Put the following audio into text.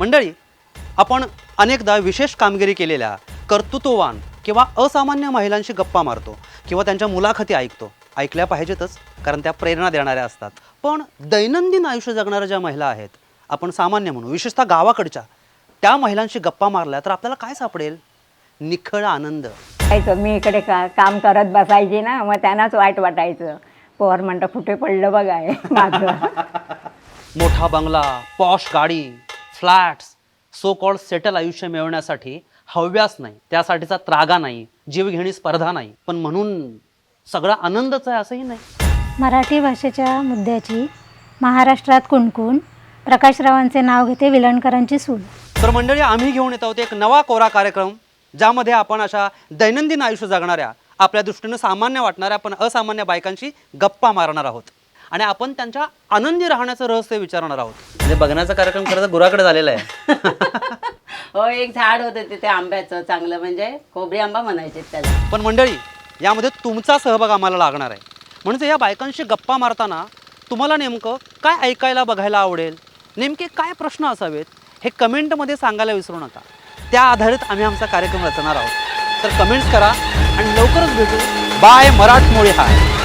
मंडळी आपण अनेकदा विशेष कामगिरी केलेल्या कर्तृत्ववान किंवा असामान्य महिलांशी गप्पा मारतो किंवा त्यांच्या मुलाखती ऐकतो. ऐकल्या पाहिजेतच कारण त्या प्रेरणा देणाऱ्या असतात. पण दैनंदिन आयुष्य जगणाऱ्या ज्या महिला आहेत आपण सामान्य म्हणू विशेषतः गावाकडच्या त्या महिलांशी गप्पा मारल्या तर आपल्याला काय सापडेल? निखळ आनंद. मी इकडे का काम करत बसायची ना मग त्यांनाच वाईट वाटायचं. पोर म्हणतं कुठे पडलं बघाय माझं. मोठा बंगला पॉश गाडी फ्लॅट्स सो कॉल्ड सेटल आयुष्य मिळवण्यासाठी हव्यास नाही त्यासाठीचा त्रागा नाही जीवघेणी स्पर्धा नाही. पण म्हणून सगळा आनंदच आहे असंही नाही. मराठी भाषेच्या मुद्द्याची महाराष्ट्रात कुणकुण प्रकाशरावांचे नाव घेते विलणकरांची सून तर मंडळी आम्ही घेऊन येत आहोत एक नवा कोरा कार्यक्रम ज्यामध्ये आपण अशा दैनंदिन आयुष्य जगणाऱ्या आपल्या दृष्टीनं सामान्य वाटणाऱ्या पण असामान्य बायकांशी गप्पा मारणार आहोत. आणि आपण त्यांच्या आनंदी राहण्याचं रहस्य विचारणार आहोत. म्हणजे बघण्याचा कार्यक्रम खरं तर गुराकडे झालेला आहे. हो एक झाड होतं तिथे आंब्याचं चांगलं म्हणजे खोबरी आंबा म्हणायचे त्याला. पण मंडळी यामध्ये तुमचा सहभाग आम्हाला लागणार आहे. म्हणजे या बायकांशी गप्पा मारताना तुम्हाला नेमकं काय ऐकायला बघायला आवडेल? नेमके काय प्रश्न असावेत? हे कमेंटमध्ये सांगायला विसरू नका. त्या आधारित आम्ही आमचा कार्यक्रम रचणार आहोत. तर कमेंट्स करा आणि लवकरच भेटू. बाय मराठमोळी हाय.